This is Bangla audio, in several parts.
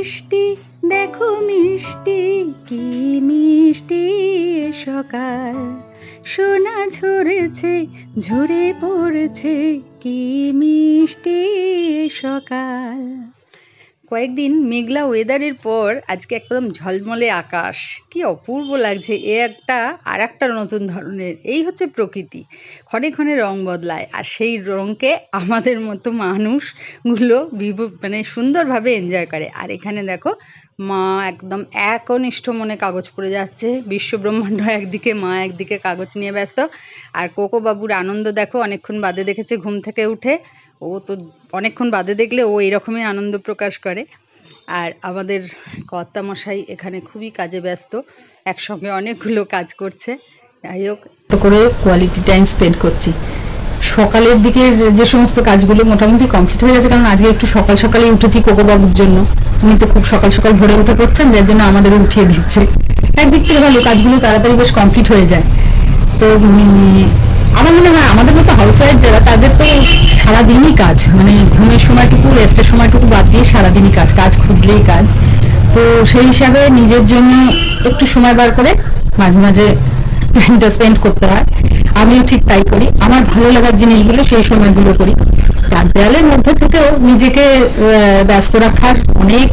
বৃষ্টি দেখো মিষ্টি কি মিষ্টি সকাল। সোনা ঝরেছে ঝরে পড়েছে কি মিষ্টি সকাল। কয়েকদিন মেঘলা ওয়েদারের পর আজকে একদম ঝলমলে আকাশ। কি অপূর্ব লাগছে, এ একটা, আর একটা নতুন ধরনের। এই হচ্ছে প্রকৃতি। ক্ষণে ক্ষণে রং বদলায়, আর সেই রঙকে আমাদের মতো মানুষগুলো বিভু- মানে সুন্দরভাবে এনজয় করে। আর এখানে দেখো, মা একদম একনিষ্ঠ মনে কাগজ পড়ে যাচ্ছে। বিশ্ব ব্রহ্মাণ্ড একদিকে, মা একদিকে কাগজ নিয়ে ব্যস্ত। আর কোকো বাবুর আনন্দ দেখো, অনেকক্ষণ বাদে দেখেছে ঘুম থেকে উঠে। ও তো অনেকক্ষণ বাদে দেখলে ও এরকমই আনন্দ প্রকাশ করে। আর আমাদের কর্তামশাই এখানে খুবই কাজে ব্যস্ত, একসঙ্গে অনেকগুলো কাজ করছে। যাই হোক করে কোয়ালিটি টাইম স্পেন্ড করছি। সকালের দিকে যে সমস্ত কাজগুলো মোটামুটি কমপ্লিট হয়ে গেছে, কারণ আজকে একটু সকাল সকালে উঠেছি কোকো বাবুর জন্য। উনি তো খুব সকাল সকাল ভোরে উঠে পড়ছেন, যার জন্য আমাদেরও উঠিয়ে দিচ্ছে। একদিক থেকে ভালো, কাজগুলো তাড়াতাড়ি বেশ কমপ্লিট হয়ে যায়। তো আমার মনে হয় আমাদের মতো হাউস ওয়াইফ যারা, তাদের তো সারাদিনই কাজ। মানে ঘুমের সময়টুকু রেস্টের সময়টুকু বাদ দিয়ে সারাদিনই কাজ কাজ খুঁজলেই কাজ। তো সেই হিসাবে নিজের জন্য একটু সময় বার করে মাঝে মাঝে টাইমটা স্পেন্ড করতে হয়। আমিও ঠিক তাই করি। আমার ভালো লাগার জিনিসগুলো সেই সময়গুলো করি। চার দেয়ালের মধ্যে থেকেও নিজেকে ব্যস্ত রাখার অনেক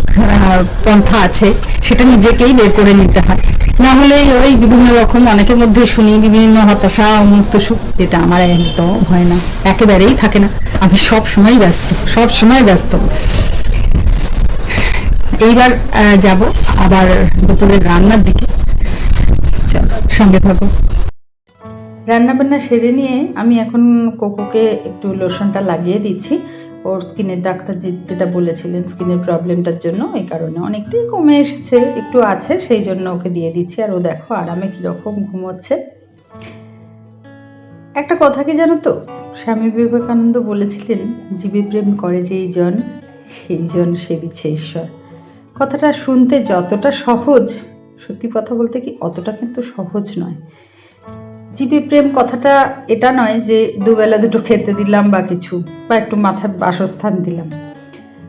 পন্থা আছে। সেটা নিজেকেই বের করে নিতে হয়। না হলে ওই বিভিন্ন রকম, অনেকের মধ্যে শুনি বিভিন্ন হতাশা উন্মুক্ত সুখ যেটা আমার একদম হয় না। একেবারেই থাকে না। আমি সব সময় ব্যস্ত, সব সময় ব্যস্ত। এইবার যাব আবার দুপুরের রান্নার দিকে। চলো, সঙ্গে থাকো। রান্নাবান্না সেরে নিয়ে আমি এখন কোকোকে একটু লোশনটা লাগিয়ে দিচ্ছি। ওর স্কিনের ডাক্তার যেটা বলেছিলেন স্কিনের প্রবলেমটার জন্য, এই কারণে অনেকটাই কমে এসেছে, একটু আছে, সেই জন্য ওকে দিয়ে দিচ্ছি। আর ও দেখো আরামে কীরকম ঘুমোচ্ছে। একটা কথা কি জানো তো? স্বামী বিবেকানন্দ বলেছিলেন, জীবে প্রেম করে যেই জন সেই জন সেবিছে ঈশ্বর। কথাটা শুনতে যতটা সহজ, সত্যি কথা বলতে কি অতটা কিন্তু সহজ নয়। জীবে প্রেম কথাটা এটা নয় যে দুবেলা দুটো খেতে দিলাম বা কিছু, বা একটু মাথার বাসস্থান দিলাম।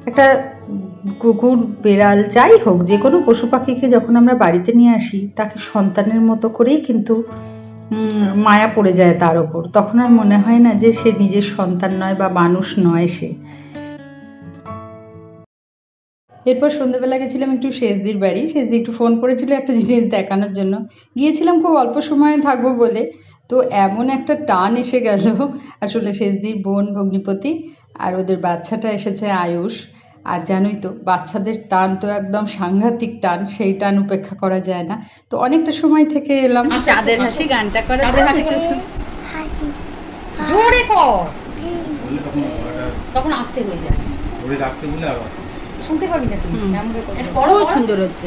একটা কুকুর, বেড়াল, যাই হোক, যে কোনো পশু পাখিকে যখন আমরা বাড়িতে নিয়ে আসি, তাকে সন্তানের মতো করেই কিন্তু মায়া পড়ে যায় তার ওপর। তখন আর মনে হয় না যে সে নিজের সন্তান নয় বা মানুষ নয় সে। এরপর সন্ধ্যেবেলা গেছিলাম একটু শেষদির বাড়ি। শেষদি একটু ফোন করেছিল একটা জিনিস দেখানোর জন্য। গিয়েছিলাম খুব অল্প সময় থাকব বলে। তো এমন একটা টান এসে গেল। আসলে শেষদির বোন ভগ্নিপতি আর ওদের বাচ্চাটা এসেছে আয়ুষ। আর জানোই তো বাচ্চাদের টান তো একদম সাংঘাতিক টান। সেই টান উপেক্ষা করা যায় না। তো অনেকটা সময় থেকে এলাম। চাঁদের হাসি। গানটা করে। চাঁদের হাসি হাসি। জোরে কর। তখন আসতে হয়ে যায়। ধরে রাখতে বলে আরও আসে শুনতে পাবি না করে খুব সুন্দর হচ্ছে।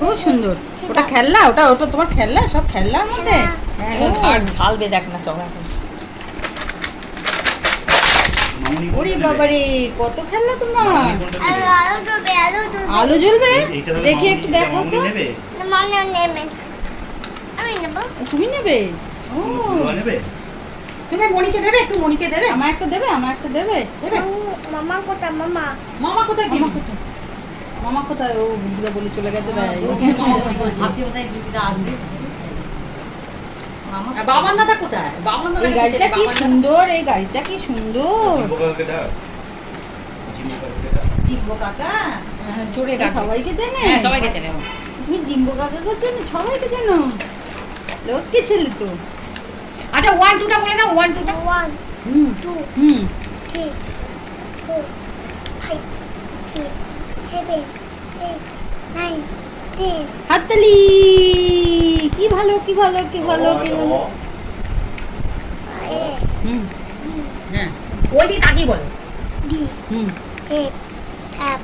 খুব সুন্দর। ওটা খেলনা? ওটা ওটা তোমার খেলনা? সব খেলনার মধ্যে? হ্যাঁ, ঢালবে দেখ না সব এখন। ওরে কোনটা বাবারে কত খেলনা তোমার? আলো জ্বলবে দেখি একটু দেখো মামুনি তো। নেবে? মামা নেবে। আমি নেব। তুমি নেবে? ও। নেবে? তুমি মনিকে দেবে? একটু মনিকে দেবে? আমার একটা দেবে? আমার একটা দেবে? দেবে? মামা কোথায়? মামা? মামা কোথায় মামা গেল? কোথায়? মামা কোথায়? ও বুদ্ধা বলে চলে গেছে তাই ভাবছি কোথায় দিদিটা আসবে। আর বাবান দাদা কোথায়? বাবান দাদা এই গাড়িটা কি সুন্দর এই গাড়িটা কি সুন্দর। জিম্বো কাকাকে জিম্বো কাকাকে জিম্বো কাকা? হ্যাঁ, জোরে ডাক। সবাইকে জানে হ্যাঁ সবাইকে চেনে। তুমি জিম্বো কাকা করছেন সবাইকে জানো লক্ষ্মী ছেলে তো। আচ্ছা ওয়ান টুটা বলে দাও ওয়ান টুটা one two hmm three four five six seven eight nine ten হাততালি! কি ভালো কি ভালো কি ভালো কি ভালো। হুম। হ্যাঁ। ওই দিকে তাকিয়ে বলো। D hmm. F F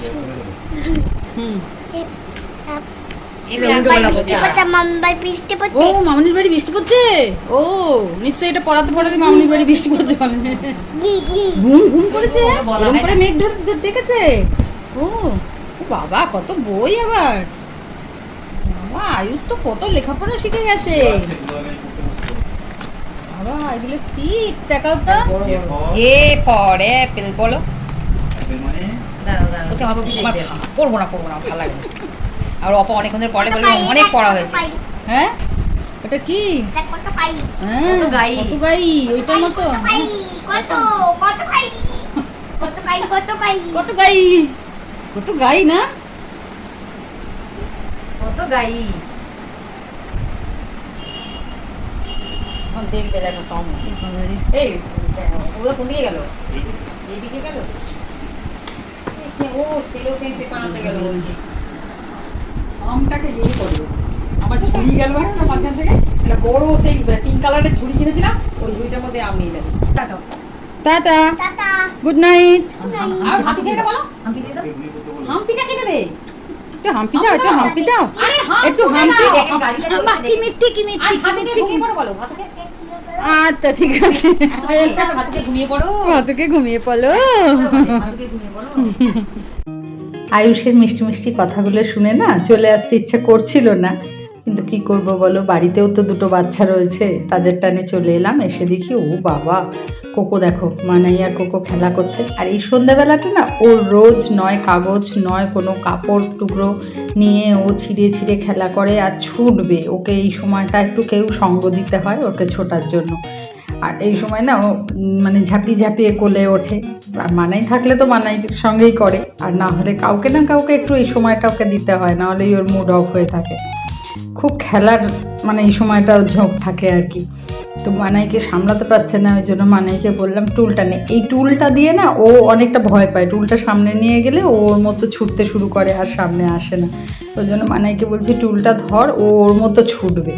C D hmm. F F এবার উল্টো মাম্বাই গলা বৃষ্টি বলতে পড়তে মাম্বাই বৃষ্টি ও মামনির বাড়ি বৃষ্টি পড়ছে ও নিশ্চয়ই এটা পড়াতে পড়াতে মামনির বাড়ি বৃষ্টি পড়ছে বলে বুম বুম ঘুম ঘুম করেছে বলা করে মেঘ ধরে ধরে ডেকেছে ও ও বাবা কত বই আবার বাবা আয়ুষ তো কত লেখাপড়া শিখে গেছে। বাবা এগুলো ঠিক দেখাও তো এ ফর, এ অ্যাপেল বলো মানে দাঁড়াও দাঁড়াও পড়ব না পড়ব না ভালো লাগে আর অপা অনেকক্ষণ ধরে পড়ে বলে অনেক পড়া হয়েছে। হ্যাঁ? ওটা কি? কত পাই? হ্যাঁ কত গাই? কত গাই? ওইটার মতো। কত কত? কত পাই? কত পাই? কত পাই? কত গাই? কত গাই না? কত গাই? দেখবে দেখো সম এই ওগুলো কোন দিকে গেল? এইদিকে গেল? ও সেলো পেপার আনতে গেল বলছি। আমটাকে আমার ঝুড়ি গেল একটা মাঝখান থেকে একটা বড় সেই পিঙ্ক কালারের ঝুড়ি কিনেছিলাম ওই ঝুড়িটার মধ্যে আম নিয়ে যাবে। টাটা। টাটা। গুড নাইট আর হাতি খেয়ে বলো? হাম্পি হাম্পিটা কে দেবে? একটু হাম্পি দাও একটু হাম্পি দাও একটু। হাম্পি। কি মিষ্টি কি মিষ্টি কি মিষ্টি পড়ো বলো আচ্ছা ঠিক আছে। হাতুকে ঘুমিয়ে পড়ো? ঘুমিয়ে হাতুকে ঘুমিয়ে পড়ো। আয়ুষের মিষ্টি মিষ্টি কথাগুলো শুনে না চলে আসতে ইচ্ছে করছিল না। কিন্তু কি করব বলো? বাড়িতেও তো দুটো বাচ্চা রয়েছে। তাদের টানে চলে এলাম, এসে দেখি, ও বাবা! কোকো দেখো, মানাই কোকো খেলা করছে। আর এই সন্ধ্যাবেলাটা না ওর রোজ নয় কাগজ, নয় কোনো কাপড়, টুকরো নিয়ে ও ছিঁড়ে ছিঁড়ে খেলা করে আর ছুটবে। ওকে এই সময়টা একটু কেউ সঙ্গ দিতে হয়, ওকে ছোটার জন্য। আর এই সময় না ও মানে ঝাঁপিয়ে ঝাঁপিয়ে কোলে ওঠে। আর মানাই থাকলে তো মানাই সঙ্গেই করে। আর না হলে কাউকে না কাউকে একটু এই সময়টা ওকে দিতে হয়, না হলেই ওর মুড অফ হয়ে থাকে। খুব খেলার মানে এই সময়টা ঝোঁক থাকে আর কি। তো মানাইকে সামলাতে পারছে না, ওই জন্য মানাইকে বললাম, টুলটা নে। এই টুলটা দিয়ে না ও অনেকটা ভয় পায়। টুলটা সামনে নিয়ে গেলে ওর মতো ছুটতে শুরু করে আর সামনে আসে না। ওই জন্য মানাইকে বলছি, টুলটা ধর, ও ওর মতো ছুটবে।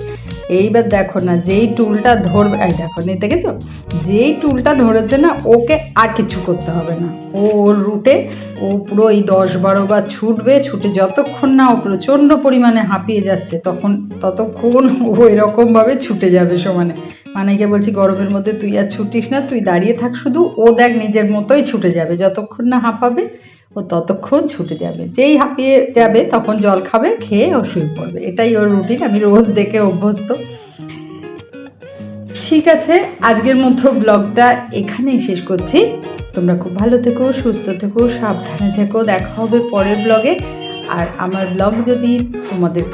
এইবার দেখো না, যেই টুলটা ধরবে, এই দেখো নি দেখেছ যেই টুলটা ধরেছে না, ওকে আর কিছু করতে হবে না। ও ওর রুটে, ও পুরো এই দশ বারো বার ছুটবে, ছুটে যতক্ষণ না ও প্রচণ্ড পরিমাণে হাঁপিয়ে যাচ্ছে, তখন ততক্ষণ ও এরকমভাবে ছুটে যাবে সমানে। মানে মানাইকে বলছি, গরমের মধ্যে তুই আর ছুটিস না, তুই দাঁড়িয়ে থাক শুধু। ও দেখ নিজের মতোই ছুটে যাবে। যতক্ষণ না হাঁপাবে, ও ততক্ষণ ছুটে যাবে। যেই হাঁপিয়ে যাবে, তখন জল খাবে, খেয়ে ও শুয়ে পড়বে। এটাই ওর রুটিন আমি রোজ দেখে অভ্যস্ত। ঠিক আছে, আজকের মতো ব্লগটা এখানেই শেষ করছি। তোমরা খুব ভালো থেকো, সুস্থ থেকো, সাবধানে থেকো। দেখা হবে পরের ব্লগে। আর আমার ব্লগ যদি তোমাদের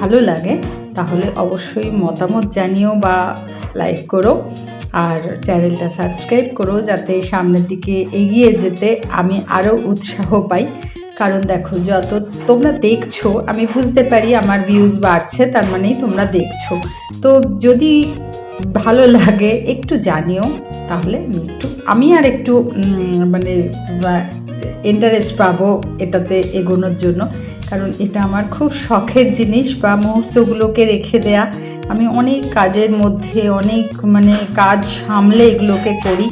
ভালো লাগে, তাহলে অবশ্যই মতামত জানিও বা লাইক করো। আর চ্যানেলটা সাবস্ক্রাইব করো যাতে সামনের দিকে এগিয়ে যেতে আমি আরও উৎসাহ পাই। কারণ দেখো, যত তোমরা দেখছ, আমি বুঝতে পারি আমার ভিউজ বাড়ছে, তার মানেই তোমরা দেখছ। তো যদি ভালো লাগে, একটু জানিও, তাহলে আমি একটু, আমি আর একটু মানে ইন্টারেস্ট পাবো এটাতে এগোনোর জন্য। কারণ এটা আমার খুব শখের জিনিস বা মুহূর্তগুলোকে রেখে দেয়া। আমি অনেক কাজের মধ্যে অনেক মানে কাজ সামলে এগুলোকে করি।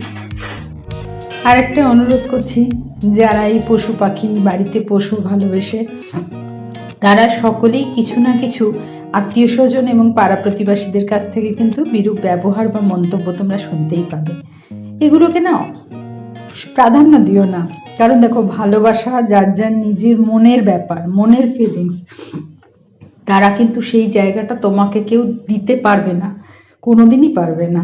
আর একটা অনুরোধ করছি যারা এই পশু পাখি, বাড়িতে পশু ভালোবেসে, তারা সকলেই কিছু না কিছু আত্মীয় স্বজন এবং পাড়া প্রতিবেশীদের কাছ থেকে কিন্তু বিরূপ ব্যবহার বা মন্তব্য তোমরা শুনতেই পাবে। এগুলোকে না, প্রাধান্য দিও না। কারণ দেখো, ভালোবাসা যার যার নিজের মনের ব্যাপার, মনের ফিলিংস তারা কিন্তু সেই জায়গাটা তোমাকে কেউ দিতে পারবে না, কোনোদিনই পারবে না।